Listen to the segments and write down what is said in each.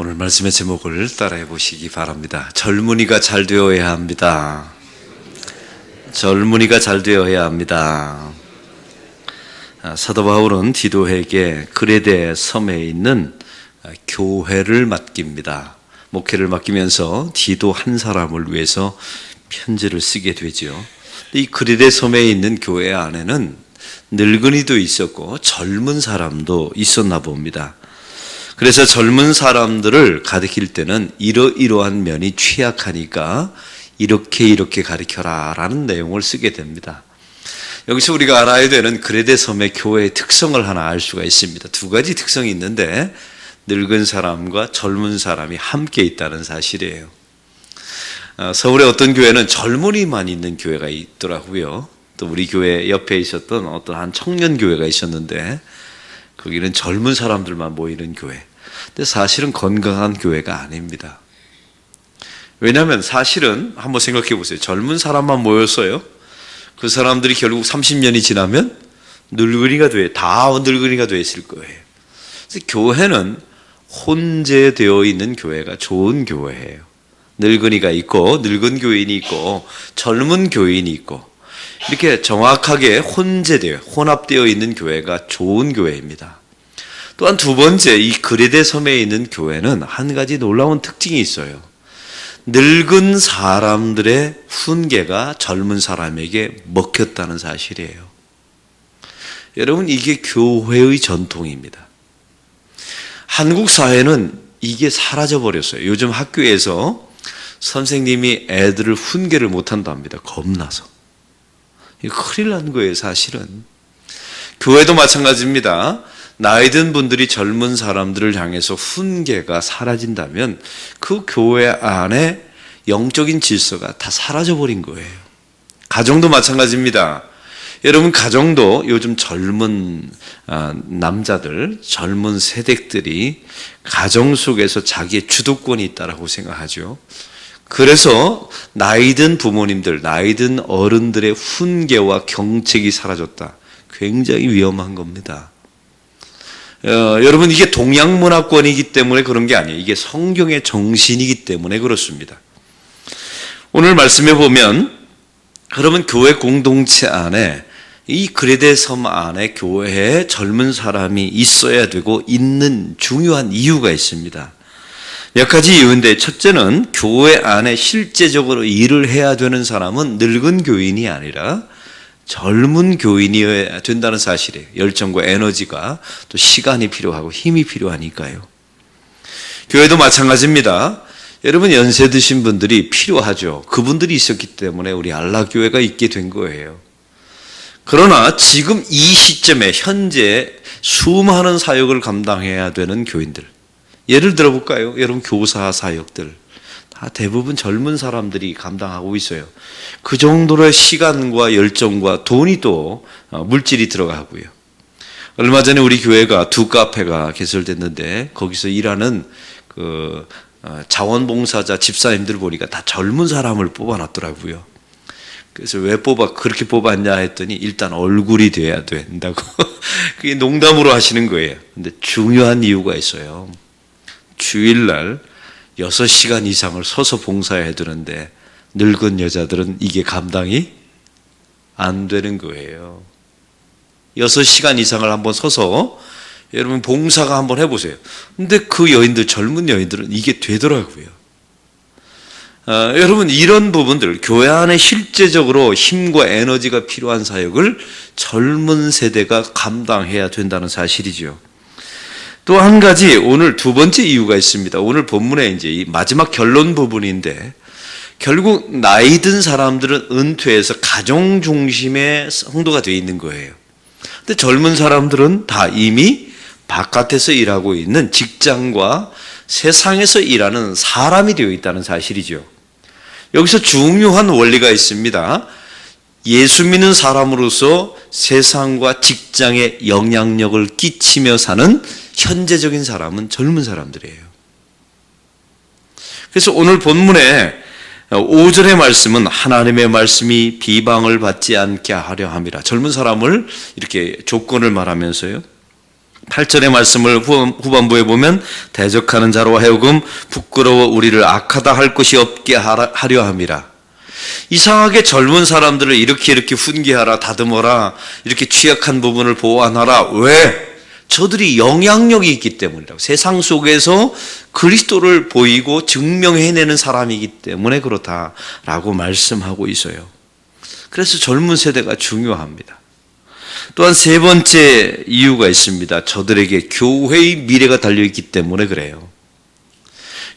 오늘 말씀의 제목을 따라해 보시기 바랍니다. 젊은이가 잘 되어야 합니다. 젊은이가 잘 되어야 합니다. 아, 사도 바울은 디도에게 그레데 섬에 있는 아, 교회를 맡깁니다. 목회를 맡기면서 디도 한 사람을 위해서 편지를 쓰게 되죠. 이 그레데 섬에 있는 교회 안에는 늙은이도 있었고 젊은 사람도 있었나 봅니다. 그래서 젊은 사람들을 가르칠 때는 이러이러한 면이 취약하니까 이렇게 이렇게 가르쳐라 라는 내용을 쓰게 됩니다. 여기서 우리가 알아야 되는 그레데 섬의 교회의 특성을 하나 알 수가 있습니다. 두 가지 특성이 있는데 늙은 사람과 젊은 사람이 함께 있다는 사실이에요. 어, 서울의 어떤 교회는 젊은이만 있는 교회가 있더라고요. 또 우리 교회 옆에 있었던 어떤 한 청년 교회가 있었는데 거기는 젊은 사람들만 모이는 교회. 근데 사실은 건강한 교회가 아닙니다. 왜냐하면 사실은 한번 생각해 보세요. 젊은 사람만 모였어요. 그 사람들이 결국 30년이 지나면 늙은이가 돼, 다 늙은이가 돼 있을 거예요. 그래서 교회는 혼재되어 있는 교회가 좋은 교회예요. 늙은이가 있고, 늙은 교인이 있고, 젊은 교인이 있고, 이렇게 정확하게 혼재되어, 혼합되어 있는 교회가 좋은 교회입니다. 또한 두 번째, 이 그레데 섬에 있는 교회는 한 가지 놀라운 특징이 있어요. 늙은 사람들의 훈계가 젊은 사람에게 먹혔다는 사실이에요. 여러분, 이게 교회의 전통입니다. 한국 사회는 이게 사라져 버렸어요. 요즘 학교에서 선생님이 애들을 훈계를 못 한답니다. 겁나서. 이거 큰일 난 거예요, 사실은. 교회도 마찬가지입니다. 나이 든 분들이 젊은 사람들을 향해서 훈계가 사라진다면 그 교회 안에 영적인 질서가 다 사라져 버린 거예요. 가정도 마찬가지입니다. 여러분 가정도 요즘 젊은 아, 남자들, 젊은 세대들이 가정 속에서 자기의 주도권이 있다라고 생각하죠. 그래서 나이든 부모님들, 나이든 어른들의 훈계와 경책이 사라졌다. 굉장히 위험한 겁니다. 어, 여러분 이게 동양 문화권이기 때문에 그런 게 아니에요. 이게 성경의 정신이기 때문에 그렇습니다. 오늘 말씀해 보면 그러면 교회 공동체 안에 이 그레데 섬 안에 교회에 젊은 사람이 있어야 되고 있는 중요한 이유가 있습니다. 몇 가지 이유인데 첫째는 교회 안에 실제적으로 일을 해야 되는 사람은 늙은 교인이 아니라 젊은 교인이어야 된다는 사실이에요. 열정과 에너지가 또 시간이 필요하고 힘이 필요하니까요. 교회도 마찬가지입니다. 여러분 연세 드신 분들이 필요하죠. 그분들이 있었기 때문에 우리 알라교회가 있게 된 거예요. 그러나 지금 이 시점에 현재 수많은 사역을 감당해야 되는 교인들. 예를 들어 볼까요? 여러분 교사 사역들. 다 대부분 젊은 사람들이 감당하고 있어요. 그 정도의 시간과 열정과 돈이 또 어, 물질이 들어가고요. 얼마 전에 우리 교회가 두 카페가 개설됐는데 거기서 일하는 그 어, 자원봉사자 집사님들 보니까 다 젊은 사람을 뽑아놨더라고요. 그래서 왜 뽑아 그렇게 뽑았냐 했더니 일단 얼굴이 돼야 된다고 그게 농담으로 하시는 거예요. 근데 중요한 이유가 있어요. 주일날 6시간 이상을 서서 봉사해야 되는데 늙은 여자들은 이게 감당이 안 되는 거예요. 6시간 이상을 한번 서서 여러분 봉사가 한번 해보세요. 근데 그 여인들 젊은 여인들은 이게 되더라고요. 어, 여러분 이런 부분들 교회 안에 실제적으로 힘과 에너지가 필요한 사역을 젊은 세대가 감당해야 된다는 사실이죠. 또 한 가지 오늘 두 번째 이유가 있습니다. 오늘 본문에 이제 이 마지막 결론 부분인데 결국 나이 든 사람들은 은퇴해서 가정 중심의 성도가 되어 있는 거예요. 근데 젊은 사람들은 다 이미 바깥에서 일하고 있는 직장과 세상에서 일하는 사람이 되어 있다는 사실이죠. 여기서 중요한 원리가 있습니다. 예수 믿는 사람으로서 세상과 직장에 영향력을 끼치며 사는 현재적인 사람은 젊은 사람들이에요. 그래서 오늘 본문에 5절의 말씀은 하나님의 말씀이 비방을 받지 않게 하려 함이라. 젊은 사람을 이렇게 조건을 말하면서요. 8절의 말씀을 후반- 후반부에 보면 대적하는 자로 하여금 부끄러워 우리를 악하다 할 것이 없게 하려 함이라. 이상하게 젊은 사람들을 이렇게 이렇게 훈계하라, 다듬어라, 이렇게 취약한 부분을 보완하라. 왜? 저들이 영향력이 있기 때문이라고. 세상 속에서 그리스도를 보이고 증명해내는 사람이기 때문에 그렇다라고 말씀하고 있어요. 그래서 젊은 세대가 중요합니다. 또한 세 번째 이유가 있습니다. 저들에게 교회의 미래가 달려있기 때문에 그래요.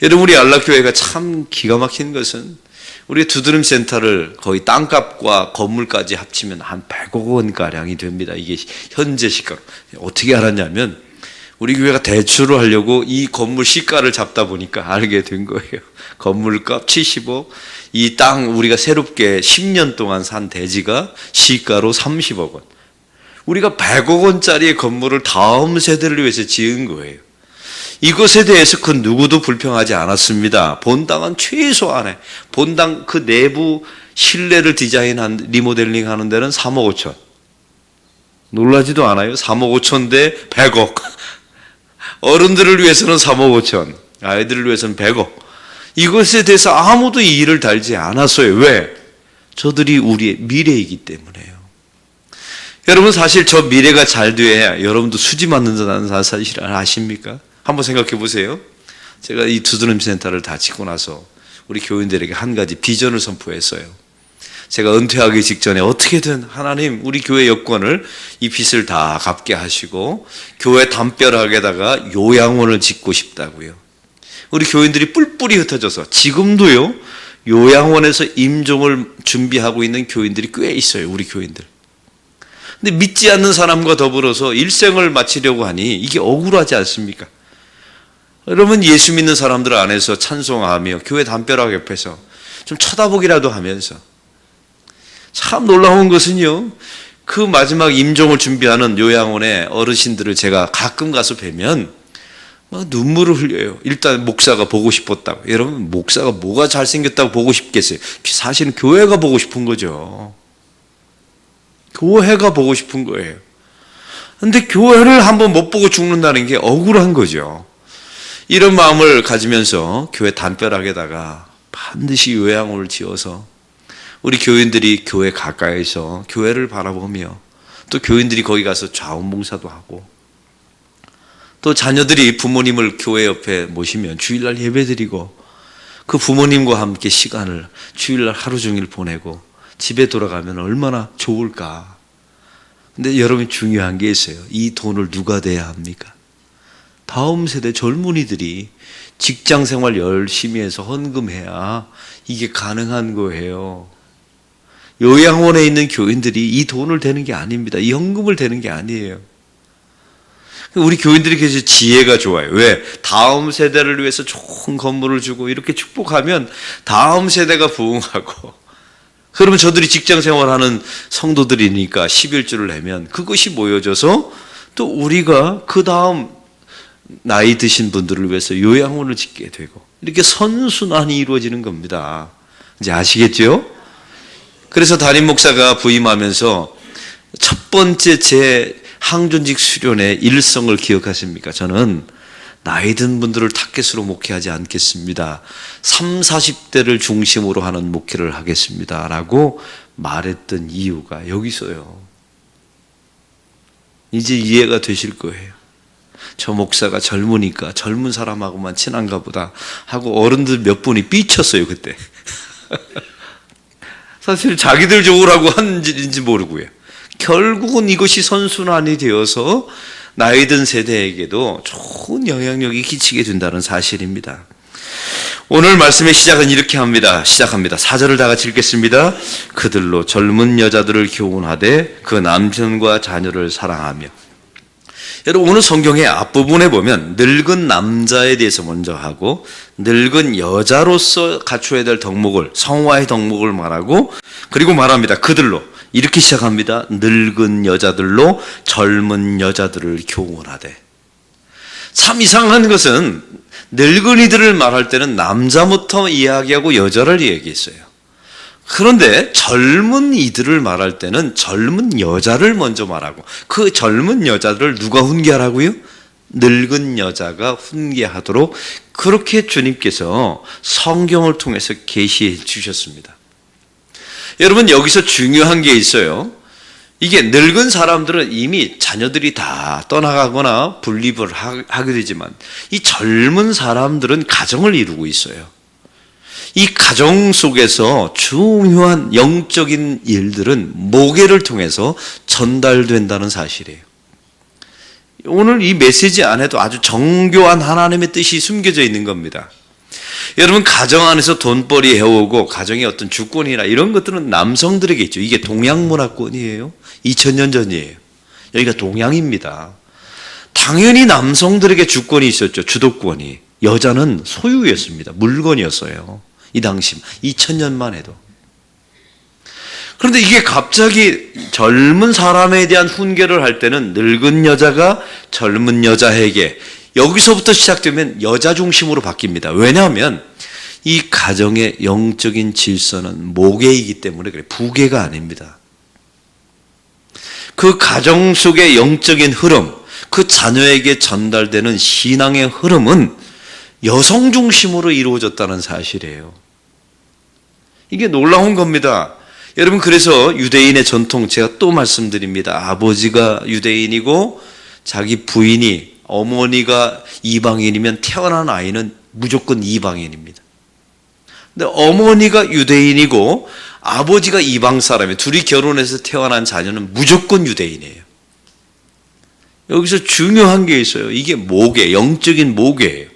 여러분, 우리 안락교회가 참 기가 막힌 것은 우리 두드림 센터를 거의 땅값과 건물까지 합치면 한 100억 원 가량이 됩니다. 이게 현재 시가로. 어떻게 알았냐면 우리 교회가 대출을 하려고 이 건물 시가를 잡다 보니까 알게 된 거예요. 건물값 70억, 이땅 우리가 새롭게 10년 동안 산 대지가 시가로 30억 원. 우리가 100억 원짜리 건물을 다음 세대를 위해서 지은 거예요. 이것에 대해서 그 누구도 불평하지 않았습니다. 본당은 최소한의 본당 그 내부 실내를 디자인한 리모델링 하는 데는 3억 5천. 놀라지도 않아요. 3억 5천 대 100억. 어른들을 위해서는 3억 5천, 아이들을 위해서는 100억. 이것에 대해서 아무도 이의를 달지 않았어요. 왜? 저들이 우리의 미래이기 때문에요. 여러분 사실 저 미래가 잘 돼야 여러분도 수지 맞는다는 사실을 아십니까? 한번 생각해 보세요. 제가 이 두드림 센터를 다 짓고 나서 우리 교인들에게 한 가지 비전을 선포했어요. 제가 은퇴하기 직전에 어떻게든 하나님 우리 교회 여건을 이 빚을 다 갚게 하시고 교회 담벼락에다가 요양원을 짓고 싶다고요. 우리 교인들이 뿔뿔이 흩어져서 지금도요 요양원에서 임종을 준비하고 있는 교인들이 꽤 있어요. 우리 교인들. 근데 믿지 않는 사람과 더불어서 일생을 마치려고 하니 이게 억울하지 않습니까? 여러분 예수 믿는 사람들 안에서 찬송하며 교회 담벼락 옆에서 좀 쳐다보기라도 하면서 참 놀라운 것은요. 그 마지막 임종을 준비하는 요양원의 어르신들을 제가 가끔 가서 뵈면 막 눈물을 흘려요. 일단 목사가 보고 싶었다고. 여러분 목사가 뭐가 잘생겼다고 보고 싶겠어요? 사실은 교회가 보고 싶은 거죠. 교회가 보고 싶은 거예요. 근데 교회를 한번 못 보고 죽는다는 게 억울한 거죠. 이런 마음을 가지면서 교회 담벼락에다가 반드시 요양원을 지어서 우리 교인들이 교회 가까이서 교회를 바라보며 또 교인들이 거기 가서 자원봉사도 하고 또 자녀들이 부모님을 교회 옆에 모시면 주일날 예배드리고 그 부모님과 함께 시간을 주일날 하루 종일 보내고 집에 돌아가면 얼마나 좋을까. 근데 여러분 중요한 게 있어요. 이 돈을 누가 대야 합니까? 다음 세대 젊은이들이 직장 생활 열심히 해서 헌금해야 이게 가능한 거예요. 요양원에 있는 교인들이 이 돈을 대는 게 아닙니다. 이 헌금을 대는 게 아니에요. 우리 교인들이 계속 지혜가 좋아요. 왜? 다음 세대를 위해서 좋은 건물을 주고 이렇게 축복하면 다음 세대가 부흥하고 그러면 저들이 직장 생활하는 성도들이니까 11주를 내면 그것이 모여져서 또 우리가 그 다음 나이 드신 분들을 위해서 요양원을 짓게 되고 이렇게 선순환이 이루어지는 겁니다. 이제 아시겠죠? 그래서 담임 목사가 부임하면서 첫 번째 제 항존직 수련의 일성을 기억하십니까? 저는 나이 든 분들을 타겟으로 목회하지 않겠습니다. 3, 40대를 중심으로 하는 목회를 하겠습니다. 라고 말했던 이유가 여기서요. 이제 이해가 되실 거예요. 저 목사가 젊으니까 젊은 사람하고만 친한가 보다 하고 어른들 몇 분이 삐쳤어요, 그때. 사실 자기들 좋으라고 한지 모르고요. 결국은 이것이 선순환이 되어서 나이 든 세대에게도 좋은 영향력이 끼치게 된다는 사실입니다. 오늘 말씀의 시작은 이렇게 합니다. 시작합니다. 사절을 다 같이 읽겠습니다. 그들로 젊은 여자들을 교훈하되 그 남편과 자녀를 사랑하며 여러분 오늘 성경의 앞부분에 보면 늙은 남자에 대해서 먼저 하고 늙은 여자로서 갖춰야 될 덕목을 성화의 덕목을 말하고 그리고 말합니다. 그들로 이렇게 시작합니다. 늙은 여자들로 젊은 여자들을 교훈하되 참 이상한 것은 늙은이들을 말할 때는 남자부터 이야기하고 여자를 얘기했어요. 그런데 젊은 이들을 말할 때는 젊은 여자를 먼저 말하고 그 젊은 여자들을 누가 훈계하라고요? 늙은 여자가 훈계하도록 그렇게 주님께서 성경을 통해서 계시해 주셨습니다. 여러분 여기서 중요한 게 있어요. 이게 늙은 사람들은 이미 자녀들이 다 떠나가거나 분립을 하- 하게 되지만 이 젊은 사람들은 가정을 이루고 있어요. 이 가정 속에서 중요한 영적인 일들은 모계를 통해서 전달된다는 사실이에요. 오늘 이 메시지 안에도 아주 정교한 하나님의 뜻이 숨겨져 있는 겁니다. 여러분 가정 안에서 돈벌이 해오고 가정의 어떤 주권이나 이런 것들은 남성들에게 있죠. 이게 동양 문화권이에요. 2000년 전이에요. 여기가 동양입니다. 당연히 남성들에게 주권이 있었죠. 주도권이. 여자는 소유였습니다. 물건이었어요. 이 당시 2000년만 해도. 그런데 이게 갑자기 젊은 사람에 대한 훈계를 할 때는 늙은 여자가 젊은 여자에게 여기서부터 시작되면 여자 중심으로 바뀝니다. 왜냐하면 이 가정의 영적인 질서는 모계이기 때문에 그래 부계가 아닙니다. 그 가정 속의 영적인 흐름, 그 자녀에게 전달되는 신앙의 흐름은 여성 중심으로 이루어졌다는 사실이에요. 이게 놀라운 겁니다. 여러분 그래서 유대인의 전통 제가 또 말씀드립니다. 아버지가 유대인이고 자기 부인이 어머니가 이방인이면 태어난 아이는 무조건 이방인입니다. 근데 어머니가 유대인이고 아버지가 이방 사람이 둘이 결혼해서 태어난 자녀는 무조건 유대인이에요. 여기서 중요한 게 있어요. 이게 모계, 영적인 모계예요.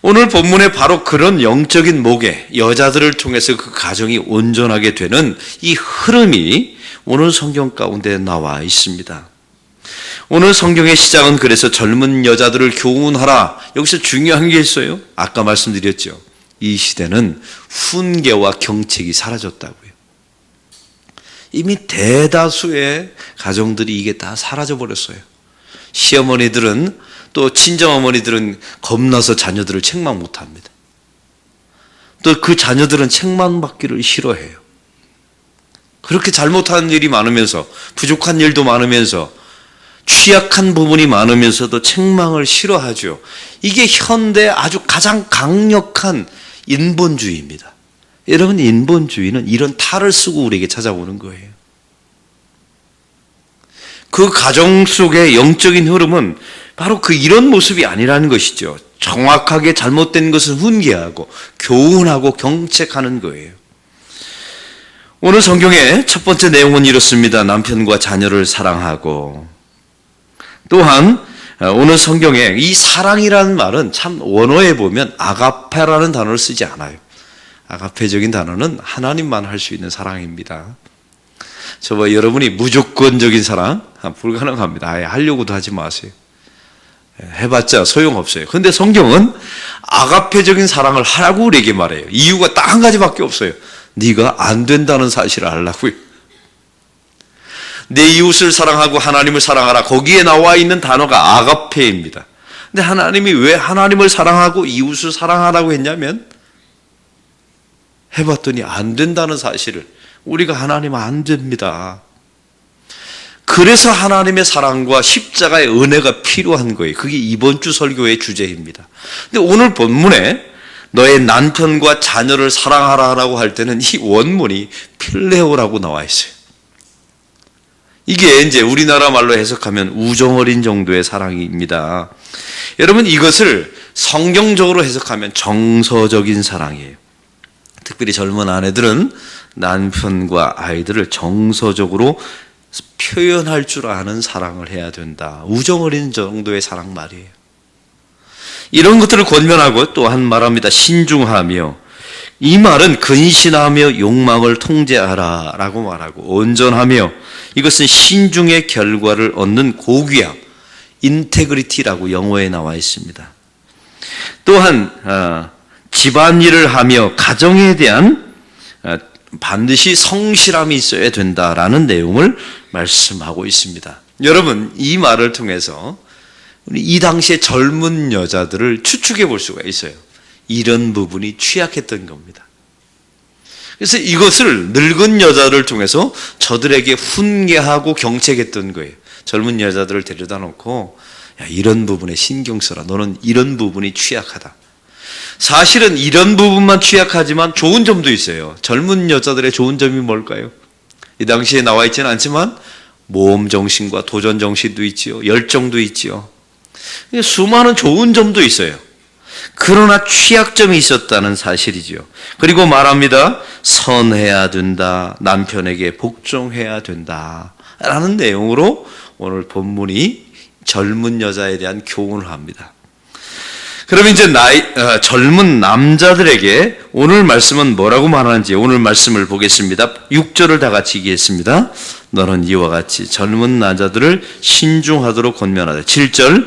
오늘 본문에 바로 그런 영적인 목에 여자들을 통해서 그 가정이 온전하게 되는 이 흐름이 오늘 성경 가운데 나와 있습니다. 오늘 성경의 시작은 그래서 젊은 여자들을 교훈하라. 여기서 중요한 게 있어요. 아까 말씀드렸죠. 이 시대는 훈계와 경책이 사라졌다고요. 이미 대다수의 가정들이 이게 다 사라져 버렸어요. 시어머니들은 또 친정 어머니들은 겁나서 자녀들을 책망 못 합니다. 또 그 자녀들은 책망받기를 싫어해요. 그렇게 잘못하는 일이 많으면서 부족한 일도 많으면서 취약한 부분이 많으면서도 책망을 싫어하죠. 이게 현대 아주 가장 강력한 인본주의입니다. 여러분 인본주의는 이런 탈을 쓰고 우리에게 찾아오는 거예요. 그 가정 속의 영적인 흐름은 바로 그 이런 모습이 아니라는 것이죠. 정확하게 잘못된 것을 훈계하고 교훈하고 경책하는 거예요. 오늘 성경의 첫 번째 내용은 이렇습니다. 남편과 자녀를 사랑하고 또한 오늘 성경에 이 사랑이라는 말은 참 원어에 보면 아가페라는 단어를 쓰지 않아요. 아가페적인 단어는 하나님만 할 수 있는 사랑입니다. 저와 여러분이 무조건적인 사랑 아, 불가능합니다. 아예 하려고도 하지 마세요. 해봤자 소용없어요. 근데 성경은 아가페적인 사랑을 하라고 우리에게 말해요. 이유가 딱 한 가지밖에 없어요. 네가 안 된다는 사실을 알라고요. 내 이웃을 사랑하고 하나님을 사랑하라. 거기에 나와 있는 단어가 아가페입니다. 근데 하나님이 왜 하나님을 사랑하고 이웃을 사랑하라고 했냐면 해봤더니 안 된다는 사실을 우리가 하나님 안 됩니다. 그래서 하나님의 사랑과 십자가의 은혜가 필요한 거예요. 그게 이번 주 설교의 주제입니다. 근데 오늘 본문에 너의 남편과 자녀를 사랑하라라고 할 때는 이 원문이 필레오라고 나와 있어요. 이게 이제 우리나라 말로 해석하면 우정어린 정도의 사랑입니다. 여러분 이것을 성경적으로 해석하면 정서적인 사랑이에요. 특별히 젊은 아내들은 남편과 아이들을 정서적으로 표현할 줄 아는 사랑을 해야 된다. 우정 어린 정도의 사랑 말이에요. 이런 것들을 권면하고 또한 말합니다. 신중하며 이 말은 근신하며 욕망을 통제하라 라고 말하고 온전하며 이것은 신중의 결과를 얻는 고귀함 인테그리티라고 영어에 나와 있습니다. 또한 어, 집안일을 하며 가정에 대한 어, 반드시 성실함이 있어야 된다라는 내용을 말씀하고 있습니다. 여러분 이 말을 통해서 이 당시의 젊은 여자들을 추측해 볼 수가 있어요. 이런 부분이 취약했던 겁니다. 그래서 이것을 늙은 여자를 통해서 저들에게 훈계하고 경책했던 거예요. 젊은 여자들을 데려다 놓고 야, 이런 부분에 신경 써라. 너는 이런 부분이 취약하다. 사실은 이런 부분만 취약하지만 좋은 점도 있어요. 젊은 여자들의 좋은 점이 뭘까요? 이 당시에 나와 있지는 않지만 모험 정신과 도전 정신도 있지요. 열정도 있지요. 수많은 좋은 점도 있어요. 그러나 취약점이 있었다는 사실이지요. 그리고 말합니다. 선해야 된다. 남편에게 복종해야 된다. 라는 내용으로 오늘 본문이 젊은 여자에 대한 교훈을 합니다. 그럼 이제 나이 어, 젊은 남자들에게 오늘 말씀은 뭐라고 말하는지 오늘 말씀을 보겠습니다. 6절을 다 같이 읽겠습니다. 너는 이와 같이 젊은 남자들을 신중하도록 권면하되 7절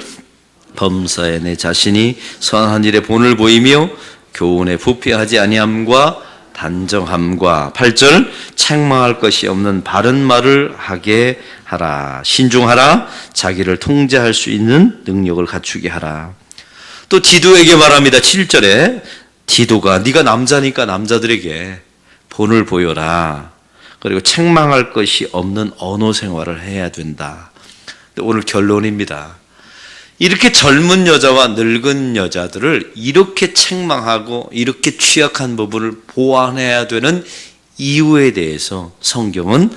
범사에 내 자신이 선한 일에 본을 보이며 교훈에 부패하지 아니함과 단정함과 8절 책망할 것이 없는 바른 말을 하게 하라 신중하라 자기를 통제할 수 있는 능력을 갖추게 하라 또 디도에게 말합니다. 7절에 디도가 네가 남자니까 남자들에게 본을 보여라. 그리고 책망할 것이 없는 언어 생활을 해야 된다. 오늘 결론입니다. 이렇게 젊은 여자와 늙은 여자들을 이렇게 책망하고 이렇게 취약한 부분을 보완해야 되는 이유에 대해서 성경은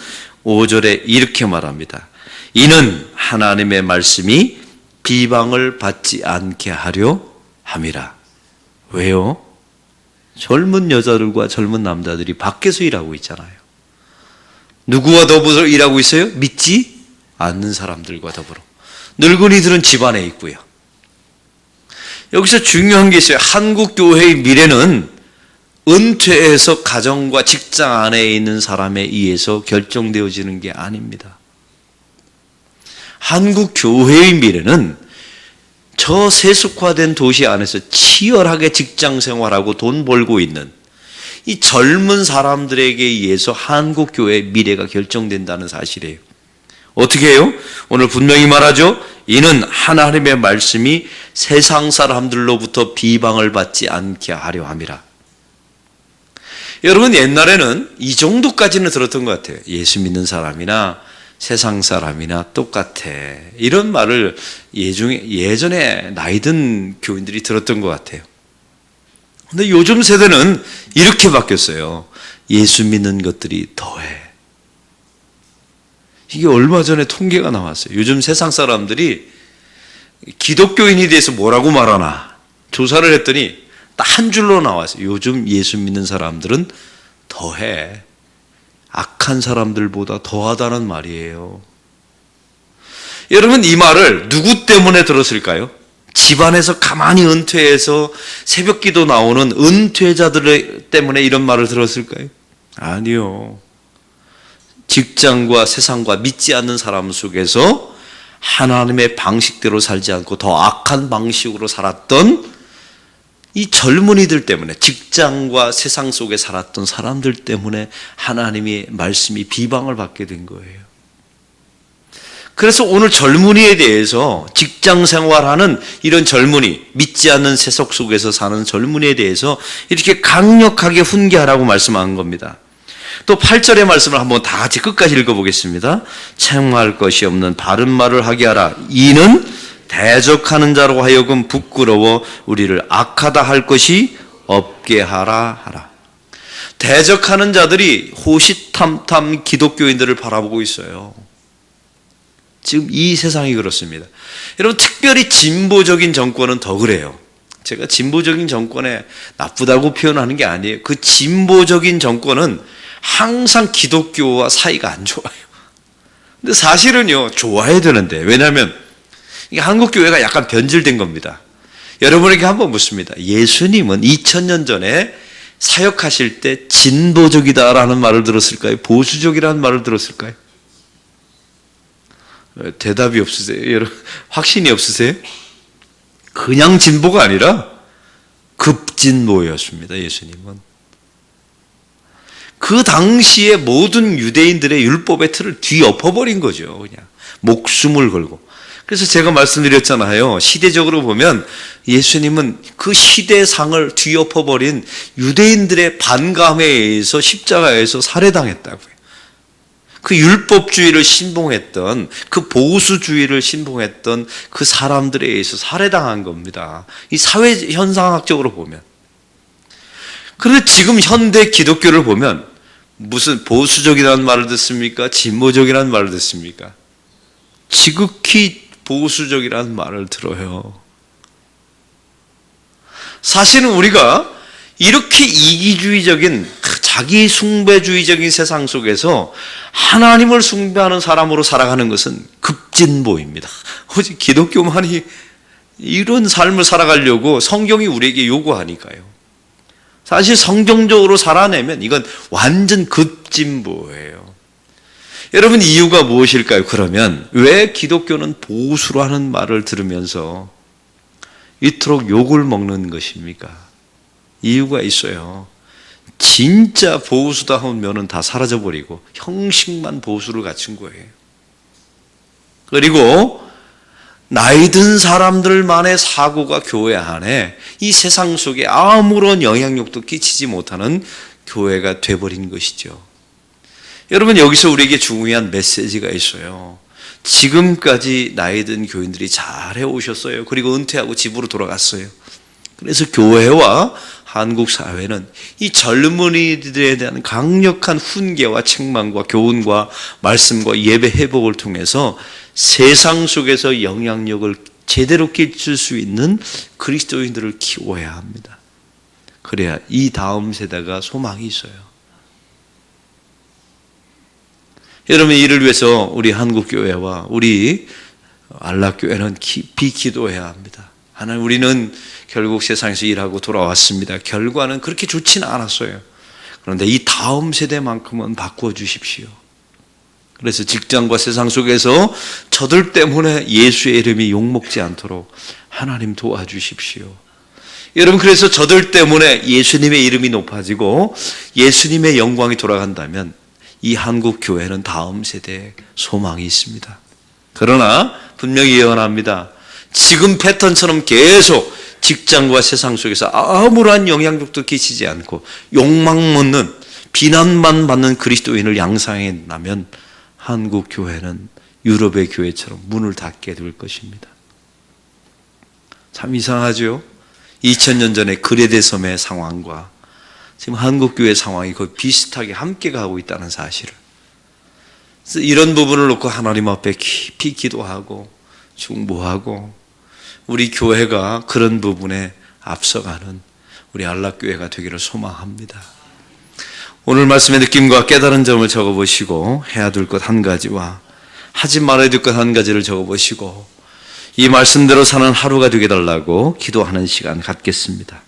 5절에 이렇게 말합니다. 이는 하나님의 말씀이 비방을 받지 않게 하려 함이라. 왜요? 젊은 여자들과 젊은 남자들이 밖에서 일하고 있잖아요. 누구와 더불어 일하고 있어요? 믿지 않는 사람들과 더불어. 늙은이들은 집안에 있고요. 여기서 중요한 게 있어요. 한국 교회의 미래는 은퇴해서 가정과 직장 안에 있는 사람에 의해서 결정되어지는 게 아닙니다. 한국 교회의 미래는 저 세속화된 도시 안에서 치열하게 직장 생활하고 돈 벌고 있는 이 젊은 사람들에게 의해서 한국 교회의 미래가 결정된다는 사실이에요. 어떻게 해요? 오늘 분명히 말하죠. 이는 하나님의 말씀이 세상 사람들로부터 비방을 받지 않게 하려 함이라. 여러분 옛날에는 이 정도까지는 들었던 것 같아요. 예수 믿는 사람이나 세상 사람이나 똑같아. 이런 말을 예중에, 예전에 나이든 교인들이 들었던 것 같아요. 근데 요즘 세대는 이렇게 바뀌었어요. 예수 믿는 것들이 더해. 이게 얼마 전에 통계가 나왔어요. 요즘 세상 사람들이 기독교인에 대해서 뭐라고 말하나 조사를 했더니 딱 한 줄로 나왔어요. 요즘 예수 믿는 사람들은 더해. 악한 사람들보다 더하다는 말이에요. 여러분 이 말을 누구 때문에 들었을까요? 집안에서 가만히 은퇴해서 새벽 기도 나오는 은퇴자들 때문에 이런 말을 들었을까요? 아니요. 직장과 세상과 믿지 않는 사람 속에서 하나님의 방식대로 살지 않고 더 악한 방식으로 살았던 이 젊은이들 때문에 직장과 세상 속에 살았던 사람들 때문에 하나님의 말씀이 비방을 받게 된 거예요. 그래서 오늘 젊은이에 대해서 직장 생활하는 이런 젊은이, 믿지 않는 세속 속에서 사는 젊은이에 대해서 이렇게 강력하게 훈계하라고 말씀한 겁니다. 또 8절의 말씀을 한번 다 같이 끝까지 읽어보겠습니다. 책망할 것이 없는 바른 말을 하게 하라. 이는 대적하는 자로 하여금 부끄러워 우리를 악하다 할 것이 없게 하라 하라. 대적하는 자들이 호시탐탐 기독교인들을 바라보고 있어요. 지금 이 세상이 그렇습니다. 여러분 특별히 진보적인 정권은 더 그래요. 제가 진보적인 정권에 나쁘다고 표현하는 게 아니에요. 그 진보적인 정권은 항상 기독교와 사이가 안 좋아요. 근데 사실은요, 좋아야 되는데. 왜냐하면, 이게 한국 교회가 약간 변질된 겁니다. 여러분에게 한번 묻습니다. 예수님은 2000년 전에 사역하실 때 진보적이다라는 말을 들었을까요? 보수적이라는 말을 들었을까요? 대답이 없으세요? 여러분, 확신이 없으세요? 그냥 진보가 아니라 급진보였습니다, 예수님은. 그 당시에 모든 유대인들의 율법의 틀을 뒤엎어버린 거죠. 그냥 목숨을 걸고. 그래서 제가 말씀드렸잖아요. 시대적으로 보면 예수님은 그 시대상을 뒤엎어버린 유대인들의 반감에 의해서 십자가에서 살해당했다고요. 그 율법주의를 신봉했던 그 보수주의를 신봉했던 그 사람들에 의해서 살해당한 겁니다. 이 사회 현상학적으로 보면. 그런데 지금 현대 기독교를 보면 무슨 보수적이라는 말을 듣습니까? 진보적이라는 말을 듣습니까? 지극히 보수적이라는 말을 들어요. 사실은 우리가 이렇게 이기주의적인 자기 숭배주의적인 세상 속에서 하나님을 숭배하는 사람으로 살아가는 것은 급진보입니다. 오직 기독교만이 이런 삶을 살아가려고 성경이 우리에게 요구하니까요. 사실 성경적으로 살아내면 이건 완전 급진보예요. 여러분 이유가 무엇일까요? 그러면 왜 기독교는 보수라는 말을 들으면서 이토록 욕을 먹는 것입니까? 이유가 있어요. 진짜 보수다운 면은 다 사라져 버리고 형식만 보수를 갖춘 거예요. 그리고 나이 든 사람들만의 사고가 교회 안에 이 세상 속에 아무런 영향력도 끼치지 못하는 교회가 돼버린 것이죠. 여러분 여기서 우리에게 중요한 메시지가 있어요. 지금까지 나이 든 교인들이 잘 해오셨어요. 그리고 은퇴하고 집으로 돌아갔어요. 그래서 교회와 한국 사회는 이 젊은이들에 대한 강력한 훈계와 책망과 교훈과 말씀과 예배 회복을 통해서 세상 속에서 영향력을 제대로 끼칠 수 있는 그리스도인들을 키워야 합니다. 그래야 이 다음 세대가 소망이 있어요. 여러분 이를 위해서 우리 한국 교회와 우리 안락 교회는 깊이 기도해야 합니다. 하나님 우리는 결국 세상에서 일하고 돌아왔습니다. 결과는 그렇게 좋지는 않았어요. 그런데 이 다음 세대만큼은 바꾸어 주십시오. 그래서 직장과 세상 속에서 저들 때문에 예수의 이름이 욕먹지 않도록 하나님 도와주십시오. 여러분 그래서 저들 때문에 예수님의 이름이 높아지고 예수님의 영광이 돌아간다면 이 한국 교회는 다음 세대에 소망이 있습니다. 그러나 분명히 예언합니다. 지금 패턴처럼 계속 직장과 세상 속에서 아무런 영향력도 끼치지 않고 욕망 먹는 비난만 받는 그리스도인을 양상해 나면 한국 교회는 유럽의 교회처럼 문을 닫게 될 것입니다. 참 이상하죠? 2000년 전에 그레데 섬의 상황과 지금 한국 교회 상황이 거의 비슷하게 함께 가고 있다는 사실을. 이런 부분을 놓고 하나님 앞에 깊이 기도하고 중보하고 우리 교회가 그런 부분에 앞서가는 우리 안락교회가 되기를 소망합니다. 오늘 말씀의 느낌과 깨달은 점을 적어보시고 해야 될 것 한 가지와 하지 말아야 될 것 한 가지를 적어보시고 이 말씀대로 사는 하루가 되게 달라고 기도하는 시간 갖겠습니다.